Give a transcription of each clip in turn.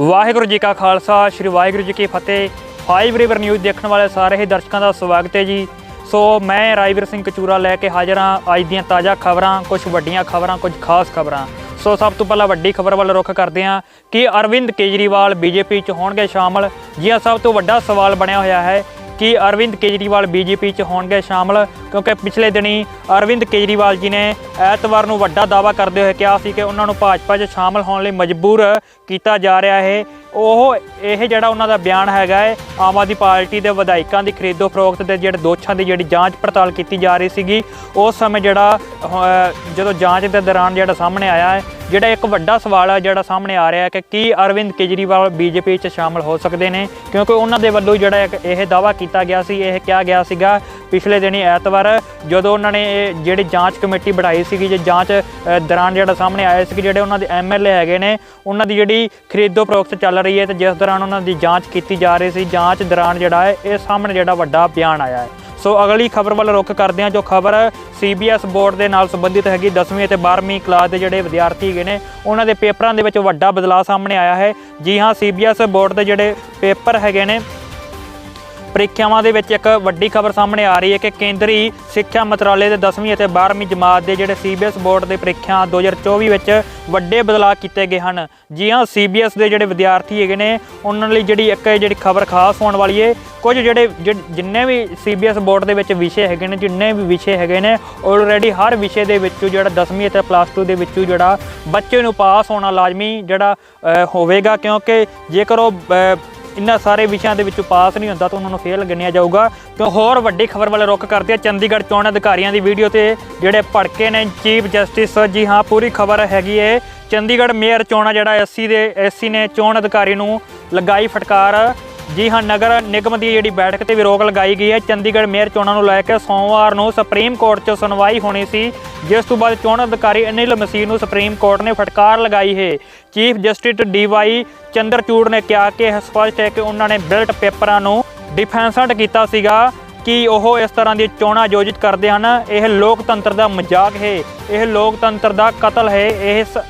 ਵਾਹਿਗੁਰੂ ਜੀ ਕਾ ਖਾਲਸਾ, ਸ੍ਰੀ ਵਾਹਿਗੁਰੂ ਜੀ ਕੀ ਫਤਿਹ। Five river news ਦੇਖਣ ਵਾਲੇ ਸਾਰੇ ਹੀ ਦਰਸ਼ਕਾਂ ਦਾ ਸਵਾਗਤ ਹੈ ਜੀ। ਸੋ ਮੈਂ ਰਾਜਵੀਰ ਸਿੰਘ ਕਚੂਰਾ ਲੈ ਕੇ ਹਾਜ਼ਰ ਹਾਂ। ਅੱਜ ਦੀਆਂ ਤਾਜ਼ਾ ਖਬਰਾਂ ਕੁਝ ਵੱਡੀਆਂ ਖਬਰਾਂ ਕੁਝ ਖਾਸ ਖਬਰਾਂ। ਸੋ ਸਭ ਤੋਂ ਪਹਿਲਾਂ ਵੱਡੀ ਖਬਰ ਵੱਲ ਰੁਖ ਕਰਦੇ ਹਾਂ ਕਿ ਅਰਵਿੰਦ ਕੇਜਰੀਵਾਲ ਬੀਜੇਪੀ 'ਚ ਹੋਣਗੇ ਸ਼ਾਮਲ। ਜੀ ਸਭ ਤੋਂ ਵੱਡਾ ਸਵਾਲ ਬਣਿਆ ਹੋਇਆ ਹੈ ਕਿ ਅਰਵਿੰਦ ਕੇਜਰੀਵਾਲ ਬੀਜੇਪੀ 'ਚ ਹੋਣਗੇ ਸ਼ਾਮਲ, ਕਿਉਂਕਿ ਪਿਛਲੇ ਦਿਨੀ ਅਰਵਿੰਦ ਕੇਜਰੀਵਾਲ ਜੀ ਨੇ ਐਤਵਾਰ ਨੂੰ ਵੱਡਾ ਦਾਅਵਾ ਕਰਦੇ ਹੋਏ ਕਿਹਾ ਸੀ ਕਿ ਉਹਨਾਂ ਨੂੰ ਭਾਜਪਾ 'ਚ ਸ਼ਾਮਲ ਹੋਣ ਲਈ ਮਜਬੂਰ ਕੀਤਾ ਜਾ ਰਿਹਾ ਹੈ। ਉਹ ਇਹ ਜਿਹੜਾ ਉਹਨਾਂ ਦਾ ਬਿਆਨ ਹੈਗਾ ਹੈ, ਆਮ ਆਦਮੀ ਪਾਰਟੀ ਦੇ ਵਿਧਾਇਕਾਂ ਦੀ ਖਰੀਦੋ ਫਰੋਖਤ ਦੇ ਜਿਹੜੇ ਦੋਸ਼ਾਂ ਦੀ ਜਿਹੜੀ ਜਾਂਚ ਪੜਤਾਲ ਕੀਤੀ ਜਾ ਰਹੀ ਸੀਗੀ, ਉਸ ਸਮੇਂ ਜਿਹੜਾ ਜਦੋਂ ਜਾਂਚ ਦੇ ਦੌਰਾਨ ਜਿਹੜਾ ਸਾਹਮਣੇ ਆਇਆ ਹੈ, ਜਿਹੜਾ ਇੱਕ ਵੱਡਾ ਸਵਾਲ ਹੈ ਜਿਹੜਾ ਸਾਹਮਣੇ ਆ ਰਿਹਾ ਹੈ ਕਿ ਕੀ ਅਰਵਿੰਦ ਕੇਜਰੀਵਾਲ ਬੀਜੇਪੀ 'ਚ ਸ਼ਾਮਲ ਹੋ ਸਕਦੇ ਨੇ, ਕਿਉਂਕਿ ਉਹਨਾਂ ਦੇ ਵੱਲੋਂ ਜਿਹੜਾ ਇੱਕ ਇਹ ਦਾਅਵਾ ਕੀਤਾ ਗਿਆ ਸੀ, ਇਹ ਕਿਹਾ ਗਿਆ ਸੀਗਾ ਪਿਛਲੇ ਦਿਨੀ ਐਤਵਾਰ ਜਦੋਂ ਉਹਨਾਂ ਨੇ ਇਹ ਜਿਹੜੀ ਜਾਂਚ ਕਮੇਟੀ ਬਣਾਈ ਸੀਗੀ, ਜੇ ਜਾਂਚ ਦੌਰਾਨ ਜਿਹੜਾ ਸਾਹਮਣੇ ਆਇਆ ਸੀ ਕਿ ਜਿਹੜੇ ਉਹਨਾਂ ਦੇ ਐਮਐਲਏ ਹੈਗੇ ਨੇ, ਉਹਨਾਂ ਦੀ ਜਿਹੜੀ ਖਰੀਦੋ ਫਰੋਖਤ ਚੱਲ ਰਹੀ ਹੈ ਤੇ ਜਿਸ ਦੌਰਾਨ ਉਹਨਾਂ ਦੀ ਜਾਂਚ ਕੀਤੀ ਜਾ ਰਹੀ ਸੀ, ਜਾਂਚ ਦੌਰਾਨ ਜਿਹੜਾ ਹੈ, ਇਹ ਸਾਹਮਣੇ ਜਿਹੜਾ ਵੱਡਾ ਬਿਆਨ ਆਇਆ ਹੈ। ਸੋ ਅਗਲੀ ਖਬਰ ਵੱਲ ਰੁਖ ਕਰਦੇ ਹਾਂ, ਜੋ ਖਬਰ ਸੀਬੀਐਸ ਬੋਰਡ ਦੇ ਨਾਲ ਸੰਬੰਧਿਤ ਹੈਗੀ 10ਵੀਂ ਅਤੇ 12ਵੀਂ ਕਲਾਸ ਦੇ ਜਿਹੜੇ ਵਿਦਿਆਰਥੀ ਹੈਗੇ ਨੇ, ਉਹਨਾਂ ਦੇ ਪੇਪਰਾਂ ਦੇ ਵਿੱਚ ਵੱਡਾ ਬਦਲਾਅ ਸਾਹਮਣੇ ਆਇਆ ਹੈ। ਜੀ ਹਾਂ, ਸੀਬੀਐਸ ਬੋਰਡ ਦੇ ਜਿਹੜੇ ਪੇਪਰ ਹੈਗੇ ਨੇ ਪ੍ਰੀਖਿਆਵਾਂ ਦੇ ਵਿੱਚ ਇੱਕ ਵੱਡੀ ਖਬਰ ਸਾਹਮਣੇ ਆ ਰਹੀ ਹੈ ਕਿ ਕੇਂਦਰੀ ਸਿੱਖਿਆ ਮੰਤਰਾਲੇ ਦੇ 10ਵੀਂ ਅਤੇ 12ਵੀਂ ਜਮਾਤ ਦੇ ਜਿਹੜੇ ਸੀਬੀਐਸ ਬੋਰਡ ਦੇ ਪ੍ਰੀਖਿਆ 2024 ਵਿੱਚ ਵੱਡੇ ਬਦਲਾਅ ਕੀਤੇ ਗਏ ਹਨ। ਜੀ ਹਾਂ, ਸੀਬੀਐਸ ਦੇ ਜਿਹੜੇ ਵਿਦਿਆਰਥੀ ਹੈਗੇ ਨੇ, ਉਹਨਾਂ ਲਈ ਜਿਹੜੀ ਇੱਕ ਜਿਹੜੀ ਖਬਰ ਖਾਸ ਹੋਣ ਵਾਲੀ ਹੈ ਕੁਝ ਜਿਹੜੇ ਜਿ- ਜਿੰਨੇ ਵੀ ਸੀਬੀਐਸ ਬੋਰਡ ਦੇ ਵਿੱਚ ਵਿਸ਼ੇ ਹੈਗੇ ਨੇ, ਜਿੰਨੇ ਵੀ ਵਿਸ਼ੇ ਹੈਗੇ ਨੇ ਆਲਰੇਡੀ ਹਰ ਵਿਸ਼ੇ ਦੇ ਵਿੱਚੋਂ ਜਿਹੜਾ 10ਵੀਂ ਅਤੇ ਪਲੱਸ 2 ਦੇ ਵਿੱਚੋਂ ਜਿਹੜਾ ਬੱਚੇ ਨੂੰ ਪਾਸ ਹੋਣਾ ਲਾਜ਼ਮੀ ਜਿਹੜਾ ਹੋਵੇਗਾ। ਕਿਉਂਕਿ ਜੇਕਰ ਉਹ ਇਹਨਾਂ ਸਾਰੇ ਵਿਸ਼ਿਆਂ ਦੇ ਵਿੱਚੋਂ ਪਾਸ ਨਹੀਂ ਹੁੰਦਾ ਤਾਂ ਉਹਨਾਂ ਨੂੰ ਫੇਲ ਗਿਣਿਆ ਜਾਊਗਾ। ਤੇ ਹੋਰ ਵੱਡੀ ਖਬਰ ਵੱਲ ਰੁਕ ਕਰਦੇ ਆ ਚੰਡੀਗੜ੍ਹ ਚੋਣ ਅਧਿਕਾਰੀਆਂ ਦੀ ਵੀਡੀਓ ਤੇ ਜਿਹੜੇ ਭੜਕੇ ਨੇ ਚੀਫ ਜਸਟਿਸ, ਜੀ ਹਾਂ, ਪੂਰੀ ਖਬਰ ਹੈਗੀ ਏ। ਚੰਡੀਗੜ੍ਹ ਮੇਅਰ ਚੋਣਾਂ ਜਿਹੜਾ, ਐਸਸੀ ਦੇ, ਐਸਸੀ ਨੇ ਚੋਣ ਅਧਿਕਾਰੀ ਨੂੰ ਲਗਾਈ ਫਟਕਾਰ। ਜੀ ਹਾਂ, ਨਗਰ ਨਿਗਮ ਦੀ ਜਿਹੜੀ ਬੈਠਕ ਤੇ ਵੀ ਰੋਕ ਲਗਾਈ ਗਈ ਹੈ। ਚੰਡੀਗੜ੍ਹ ਮੇਅਰ ਚੋਣਾਂ ਨੂੰ ਲੈ ਕੇ ਸੋਮਵਾਰ ਨੂੰ ਸੁਪਰੀਮ ਕੋਰਟ 'ਚ ਸੁਣਵਾਈ ਹੋਣੀ ਸੀ। ਜਿਸ ਤੋਂ ਬਾਅਦ ਚੋਣ ਅਧਿਕਾਰੀ ਅਨਿਲ ਮਸੀਹ ਨੂੰ ਸੁਪਰੀਮ ਕੋਰਟ ਨੇ ਫਟਕਾਰ ਲਗਾਈ ਹੈ। ਚੀਫ ਜਸਟਿਸ ਡੀਵਾਈ ਚੰਦਰਚੂੜ ਨੇ ਕਿਹਾ ਕਿ ਇਹ ਸਪਸ਼ਟ ਹੈ ਕਿ ਉਹਨਾਂ ਨੇ ਬਿਲਟ ਪੇਪਰਾਂ ਨੂੰ ਡਿਫੈਂਸਡ ਕੀਤਾ ਸੀਗਾ ਕਿ ਉਹ ਇਸ ਤਰ੍ਹਾਂ ਦੀ ਚੋਣਾਂ ਆਯੋਜਿਤ ਕਰਦੇ ਹਨ। ਇਹ ਲੋਕਤੰਤਰ ਦਾ ਮਜ਼ਾਕ ਹੈ। ਇਹ ਲੋਕਤੰਤਰ ਦਾ ਕਤਲ ਹੈ। ਇਹ ਸ-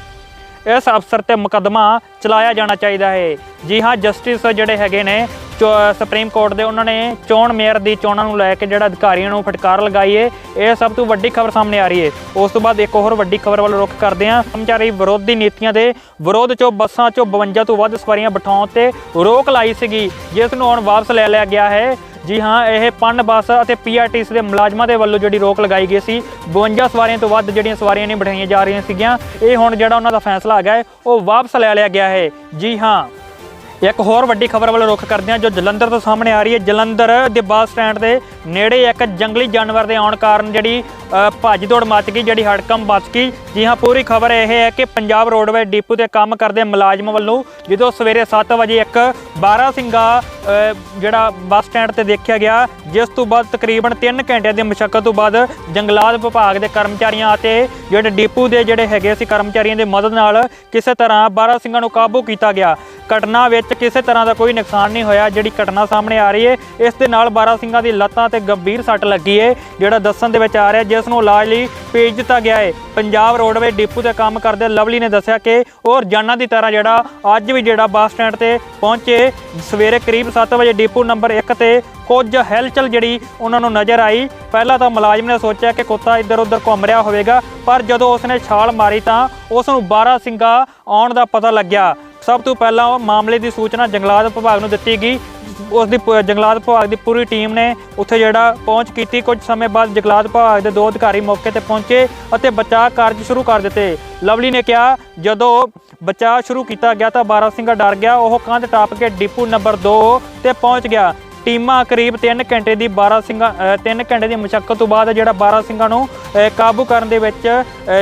ਇਸ ਅਫਸਰ ਤੇ ਮੁਕੱਦਮਾ ਚਲਾਇਆ ਜਾਣਾ ਚਾਹੀਦਾ ਹੈ। ਜੀ ਹਾਂ, ਜਸਟਿਸ ਜਿਹੜੇ ਹੈਗੇ ਨੇ, ਚੋ- ਸੁਪਰੀਮ ਕੋਰਟ ਦੇ ਉਹਨਾਂ ਨੇ ਚੋਣ ਮੇਅਰ ਦੀ ਚੋਣਾਂ ਨੂੰ ਲੈ ਕੇ ਜਿਹੜਾ ਅਧਿਕਾਰੀਆਂ ਨੂੰ ਫਟਕਾਰ ਲਗਾਈ ਹੈ ਇਹ ਸਭ ਤੋਂ ਵੱਡੀ ਖਬਰ ਸਾਹਮਣੇ ਆ ਰਹੀ ਹੈ ਉਸ ਤੋਂ ਬਾਅਦ ਇੱਕ ਹੋਰ ਵੱਡੀ ਖਬਰ ਵੱਲ ਰੁਖ ਕਰਦੇ ਹਾਂ। ਕਰਮਚਾਰੀ ਵਿਰੋਧੀ ਨੀਤੀਆਂ ਦੇ ਵਿਰੋਧ ਚੋਂ ਬੱਸਾਂ ਚੋਂ 52 ਤੋਂ ਵੱਧ ਸਵਾਰੀਆਂ ਬਿਠਾਉਣ ਤੇ ਰੋਕ ਲਾਈ ਸੀਗੀ, ਜਿਸ ਨੂੰ ਹੁਣ ਵਾਪਸ ਲੈ ਲਿਆ ਗਿਆ ਹੈ। ਜੀ ਹਾਂ, ਇਹ ਪੰਨ ਬੱਸ ਅਤੇ ਪੀਆਰਟੀਸੀ ਦੇ ਮੁਲਾਜ਼ਮਾਂ ਦੇ ਵੱਲੋਂ ਜਿਹੜੀ ਰੋਕ ਲਗਾਈ ਗਈ ਸੀ 52 ਸਵਾਰੀਆਂ ਤੋਂ ਵੱਧ ਜਿਹੜੀਆਂ ਸਵਾਰੀਆਂ ਨਹੀਂ ਬਿਠਾਈਆਂ ਜਾ ਰਹੀਆਂ ਸੀਗੀਆਂ, ਇਹ ਹੁਣ ਜਿਹੜਾ ਉਹਨਾਂ ਦਾ ਫੈਸਲਾ ਹੈਗਾ ਹੈ, ਉਹ ਵਾਪਸ ਲੈ ਲਿਆ ਗਿਆ ਹੈ। ਜੀ ਹਾਂ, ਇੱਕ ਹੋਰ ਵੱਡੀ ਖਬਰ ਵੱਲ ਰੁਖ ਕਰਦੇ ਹਾਂ, ਜੋ ਜਲੰਧਰ ਤੋਂ ਸਾਹਮਣੇ ਆ ਰਹੀ ਹੈ। ਜਲੰਧਰ ਦੇ ਬੱਸ ਸਟੈਂਡ ਦੇ ਨੇੜੇ ਇੱਕ ਜੰਗਲੀ ਜਾਨਵਰ ਦੇ ਆਉਣ ਕਾਰਨ ਜਿਹੜੀ ਭੱਜ ਦੌੜ ਮਚ ਗਈ, ਜਿਹੜੀ ਹੜਕਮ ਬਚ ਗਈ। ਜੀ ਹਾਂ, ਪੂਰੀ ਖਬਰ ਇਹ ਹੈ ਕਿ ਪੰਜਾਬ ਰੋਡਵੇ ਡਿਪੂ ਤੇ ਕੰਮ ਕਰਦੇ ਮੁਲਾਜ਼ਮ ਵੱਲੋਂ ਜਦੋਂ ਸਵੇਰੇ 7 ਵਜੇ ਇੱਕ 12 ਸਿੰਘਾ ਜਿਹੜਾ ਬੱਸ ਸਟੈਂਡ ਤੇ ਦੇਖਿਆ ਗਿਆ, ਜਿਸ ਤੋਂ ਬਾਅਦ ਤਕਰੀਬਨ 3 ਘੰਟਿਆਂ ਦੀ ਮੁਸ਼ਕਲ ਤੋਂ ਬਾਅਦ ਜੰਗਲਾਤ ਵਿਭਾਗ ਦੇ ਕਰਮਚਾਰੀਆਂ ਅਤੇ ਜਿਹੜੇ ਡਿਪੂ ਦੇ ਜਿਹੜੇ ਹੈਗੇ ਸੀ ਕਰਮਚਾਰੀਆਂ ਦੀ ਮਦਦ ਨਾਲ ਕਿਸੇ ਤਰ੍ਹਾਂ 12 ਸਿੰਘਾਂ ਨੂੰ ਕਾਬੂ ਕੀਤਾ ਗਿਆ। ਘਟਨਾ ਵਿੱਚ ਕਿਸੇ ਤਰ੍ਹਾਂ ਦਾ ਕੋਈ ਨੁਕਸਾਨ ਨਹੀਂ ਹੋਇਆ, ਜਿਹੜੀ ਘਟਨਾ ਸਾਹਮਣੇ ਆ ਰਹੀ ਹੈ। ਇਸ ਦੇ ਨਾਲ 12 ਸਿੰਘਾਂ ਦੀ ਲੱਤਾਂ ਤੇ ਗੰਭੀਰ ਸੱਟ ਲੱਗੀ ਹੈ, ਜਿਹੜਾ ਦੱਸਣ ਦੇ ਵਿੱਚ ਆ ਰਿਹਾ ਜਿਸ ਨੂੰ ਇਲਾਜ ਲਈ ਭੇਜ ਦਿੱਤਾ ਗਿਆ ਹੈ। ਪੰਜਾਬ ਰੋਡਵੇ ਡਿਪੂ ਤੇ ਕੰਮ ਕਰਦੇ ਲਵਲੀ ਨੇ ਦੱਸਿਆ ਕਿ ਉਹ ਰੋਜ਼ਾਨਾ ਦੀ ਤਰ੍ਹਾਂ ਜਿਹੜਾ ਅੱਜ ਵੀ ਜਿਹੜਾ ਬੱਸ ਸਟੈਂਡ ਤੇ ਪਹੁੰਚੇ, ਸਵੇਰੇ ਕਰੀਬ 7 ਵਜੇ ਡਿਪੂ ਨੰਬਰ 1 ਤੇ ਕੁਝ ਹਲਚਲ ਜਿਹੜੀ ਉਹਨਾਂ ਨੂੰ ਨਜ਼ਰ ਆਈ। ਪਹਿਲਾਂ ਤਾਂ ਮੁਲਾਜ਼ਮ ਨੇ ਸੋਚਿਆ ਕਿ ਕੁੱਤਾ ਇੱਧਰ ਉੱਧਰ ਘੁੰਮ ਰਿਹਾ ਹੋਵੇਗਾ, ਪਰ ਜਦੋਂ ਉਸਨੇ ਛਾਲ ਮਾਰੀ ਤਾਂ ਉਸ ਨੂੰ 12 ਸਿੰਘਾ ਆਉਣ ਦਾ ਪਤਾ ਲੱਗਿਆ। ਸਭ ਤੋਂ ਪਹਿਲਾਂ ਉਹ ਮਾਮਲੇ ਦੀ ਸੂਚਨਾ ਜੰਗਲਾਤ ਵਿਭਾਗ ਨੂੰ ਦਿੱਤੀ ਗਈ। ਉਸ ਦੀ ਪ- ਜੰਗਲਾਤ ਵਿਭਾਗ ਦੀ ਪੂਰੀ ਟੀਮ ਨੇ ਉੱਥੇ ਜਿਹੜਾ ਪਹੁੰਚ ਕੀਤੀ। ਕੁਝ ਸਮੇਂ ਬਾਅਦ ਜੰਗਲਾਤ ਵਿਭਾਗ ਦੇ ਦੋ ਅਧਿਕਾਰੀ ਮੌਕੇ ਤੇ ਪਹੁੰਚੇ ਅਤੇ ਬਚਾਅ ਕਾਰਜ ਸ਼ੁਰੂ ਕਰ ਦਿੱਤੇ। ਲਵਲੀ ਨੇ ਕਿਹਾ, ਜਦੋਂ ਬਚਾਅ ਸ਼ੁਰੂ ਕੀਤਾ ਗਿਆ ਤਾਂ 12 ਸਿੰਘਾ ਡਰ ਗਿਆ, ਉਹ ਕੰਧ ਟਾਪ ਕੇ ਡਿਪੂ ਨੰਬਰ 2 ਤੇ ਪਹੁੰਚ ਗਿਆ। ਟੀਮਾਂ ਕਰੀਬ 3 ਘੰਟੇ ਦੀ 12 ਸਿੰਘਾਂ 3 ਘੰਟੇ ਦੀ ਮੁਸ਼ਕਲ ਤੋਂ ਬਾਅਦ ਜਿਹੜਾ 12 ਸਿੰਘਾਂ ਨੂੰ ਕਾਬੂ ਕਰਨ ਦੇ ਵਿੱਚ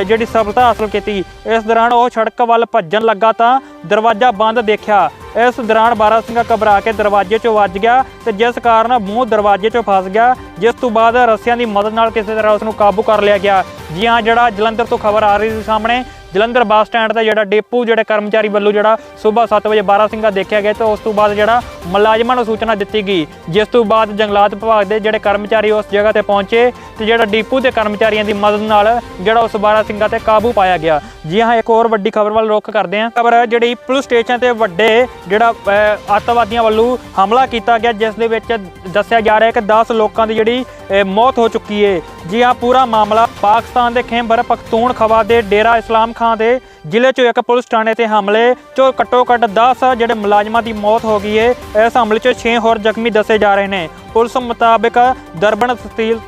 ਜਿਹੜੀ ਸਫਲਤਾ ਹਾਸਲ ਕੀਤੀ। ਇਸ ਦੌਰਾਨ ਉਹ ਸੜਕ ਵੱਲ ਭੱਜਣ ਲੱਗਾ ਤਾਂ ਦਰਵਾਜ਼ਾ ਬੰਦ ਦੇਖਿਆ। ਇਸ ਦੌਰਾਨ 12 ਸਿੰਘਾਂ ਘਬਰਾ ਕੇ ਦਰਵਾਜ਼ੇ 'ਚੋਂ ਵੱਜ ਗਿਆ ਤੇ ਜਿਸ ਕਾਰਨ ਮੂੰਹ ਦਰਵਾਜ਼ੇ 'ਚੋਂ ਫਸ ਗਿਆ, ਜਿਸ ਤੋਂ ਬਾਅਦ ਰੱਸਿਆਂ ਦੀ ਮਦਦ ਨਾਲ ਕਿਸੇ ਤਰ੍ਹਾਂ ਉਸ ਨੂੰ ਕਾਬੂ ਕਰ ਲਿਆ ਗਿਆ। ਜੀ ਹਾਂ ਜਿਹੜਾ ਜਲੰਧਰ ਤੋਂ ਖਬਰ ਆ ਰਹੀ ਸੀ ਸਾਹਮਣੇ ਜਲੰਧਰ ਬੱਸ ਸਟੈਂਡ ਤੇ ਜਿਹੜਾ ਡੇਪੂ ਜਿਹੜੇ ਕਰਮਚਾਰੀ ਵੱਲੋਂ ਜਿਹੜਾ ਸਵੇਰ 7 ਵਜੇ 12 ਸਿੰਘਾ ਦੇਖਿਆ ਗਿਆ ਤੇ ਉਸ ਤੋਂ ਬਾਅਦ ਜਿਹੜਾ ਮੁਲਾਜ਼ਮਾਂ ਨੂੰ ਸੂਚਨਾ ਦਿੱਤੀ ਗਈ ਜਿਸ ਤੋਂ ਬਾਅਦ ਜੰਗਲਾਤ ਵਿਭਾਗ ਦੇ ਜਿਹੜੇ ਕਰਮਚਾਰੀ ਉਸ ਜਗ੍ਹਾ ਤੇ ਪਹੁੰਚੇ ਤੇ ਜਿਹੜਾ ਡੇਪੂ ਦੇ ਕਰਮਚਾਰੀਆਂ ਦੀ ਮਦਦ ਨਾਲ ਜਿਹੜਾ ਉਸ 12 ਸਿੰਘਾਂ ਤੇ ਕਾਬੂ ਪਾਇਆ ਗਿਆ। ਜੀ ਹਾਂ ਇੱਕ ਹੋਰ ਵੱਡੀ ਖਬਰ ਵੱਲ ਰੁਖ ਕਰਦੇ ਹਾਂ। ਖਬਰ ਜਿਹੜੀ ਪੁਲਿਸ ਸਟੇਸ਼ਨ ਤੇ ਵੱਡੇ ਜਿਹੜਾ ਅਹ, ਅੱਤਵਾਦੀਆਂ ਵੱਲੋਂ ਹਮਲਾ ਕੀਤਾ ਗਿਆ ਜਿਸ ਦੇ ਵਿੱਚ ਦੱਸਿਆ ਜਾ ਰਿਹਾ ਹੈ ਕਿ 10 ਲੋਕਾਂ ਦੀ ਜਿਹੜੀ ਮੌਤ ਹੋ ਚੁੱਕੀ ਹੈ। ਜੀ ਹਾਂ ਪੂਰਾ ਮਾਮਲਾ ਪਾਕਿਸਤਾਨ ਦੇ ਖੇਮਬਰ ਪਖਤੂਨ ਖਵਾ ਦੇ ਡੇਰਾ ਇਸਲਾਮ ਖਾਨ ਦੇ ਜ਼ਿਲ੍ਹੇ ਚੋਂ ਇੱਕ ਪੁਲਿਸ ਥਾਣੇ ਤੇ ਹਮਲੇ ਚੋਂ ਘੱਟੋ ਘੱਟ 10 ਜਿਹੜੇ ਮੁਲਾਜ਼ਮਾਂ ਦੀ ਮੌਤ ਹੋ ਗਈ ਹੈ ਇਸ ਹਮਲੇ 'ਚ 6 ਹੋਰ ਜ਼ਖਮੀ ਦੱਸੇ ਜਾ ਰਹੇ ਨੇ। ਪੁਲਿਸ ਮੁਤਾਬਕ ਦਰਬਨ ਤਹਿਸੀਲ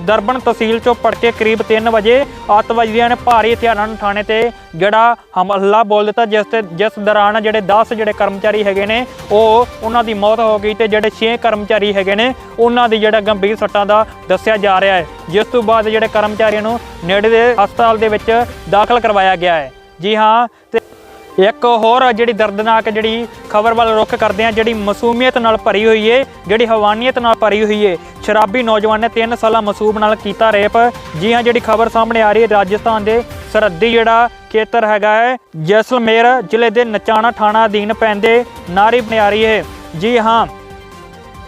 ਦਰਬਨ ਤਹਿਸੀਲ ਚੋਂ ਪੜਕੇ ਕਰੀਬ 3 ਵਜੇ ਅੱਤਵਾਦੀਆਂ ਨੇ ਭਾਰੀ ਹਥਿਆਰਾਂ ਨਾਲ ਥਾਣੇ ਤੇ ਜਿਹੜਾ ਹਮਲਾ ਬੋਲ ਦਿੱਤਾ, ਜਿਸ ਤੇ ਜਿਸ ਦੌਰਾਨ ਜਿਹੜੇ 10 ਜਿਹੜੇ ਕਰਮਚਾਰੀ ਹੈਗੇ ਨੇ, ਉਹ ਉਹਨਾਂ ਦੀ ਮੌਤ ਹੋ ਗਈ ਤੇ ਜਿਹੜੇ 6 ਕਰਮਚਾਰੀ ਹੈਗੇ ਨੇ, ਉਹਨਾਂ ਦੀ ਜਿਹੜਾ ਗੰਭੀਰ ਸੱਟਾਂ ਦਾ ਦੱਸਿਆ ਜਾ ਰਿਹਾ ਹੈ। ਜਿਸ ਤੋਂ ਬਾਅਦ ਜਿਹੜੇ ਕਰਮਚਾਰੀਆਂ ਨੂੰ ਨੇੜੇ ਦੇ ਹਸਪਤਾਲ ਦੇ ਵਿੱਚ ਦਾਖਲ ਕਰਵਾਇਆ ਗਿਆ ਹੈ। ਜੀ ਹਾਂ, ਤੇ ਇੱਕ ਹੋਰ ਜਿਹੜੀ ਦਰਦਨਾਕ ਜਿਹੜੀ ਖਬਰ ਵੱਲ ਰੁਖ ਕਰਦੇ ਆ ਜਿਹੜੀ ਮਸੂਮੀਅਤ ਨਾਲ ਭਰੀ ਹੋਈ ਏ, ਜਿਹੜੀ ਹਵਾਨੀਅਤ ਨਾਲ ਭਰੀ ਹੋਈ ਏ। ਸ਼ਰਾਬੀ ਨੌਜਵਾਨ ਨੇ 3 ਸਾਲਾ ਮਾਸੂਮ ਨਾਲ ਕੀਤਾ ਰੇਪ। ਜੀ ਹਾਂ, ਜਿਹੜੀ ਖਬਰ ਸਾਹਮਣੇ ਆ ਰਹੀ ਹੈ ਰਾਜਸਥਾਨ ਦੇ ਸਰਹੱਦੀ ਜਿਹੜਾ ਖੇਤਰ ਹੈਗਾ ਹੈ, ਜੈਸਲਮੇਰ ਜ਼ਿਲ੍ਹੇ ਦੇ ਨਚਾਣਾ ਥਾਣਾ ਅਧੀਨ ਪੈਂਦੇ ਨਾਰੀ ਬਨਿਆਰੀ ਹੈ। ਜੀ ਹਾਂ,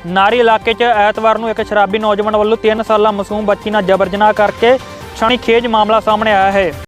ਨਾਰੀ ਇਲਾਕੇ 'ਚ ਐਤਵਾਰ ਨੂੰ ਇੱਕ ਸ਼ਰਾਬੀ ਨੌਜਵਾਨ ਵੱਲੋਂ 3 ਸਾਲਾ ਮਾਸੂਮ ਬੱਚੀ ਨਾਲ ਜਬਰ ਜਨਾਹ ਕਰਕੇ ਛਾਣੀ ਖੇਜ ਮਾਮਲਾ ਸਾਹਮਣੇ ਆਇਆ ਹੈ।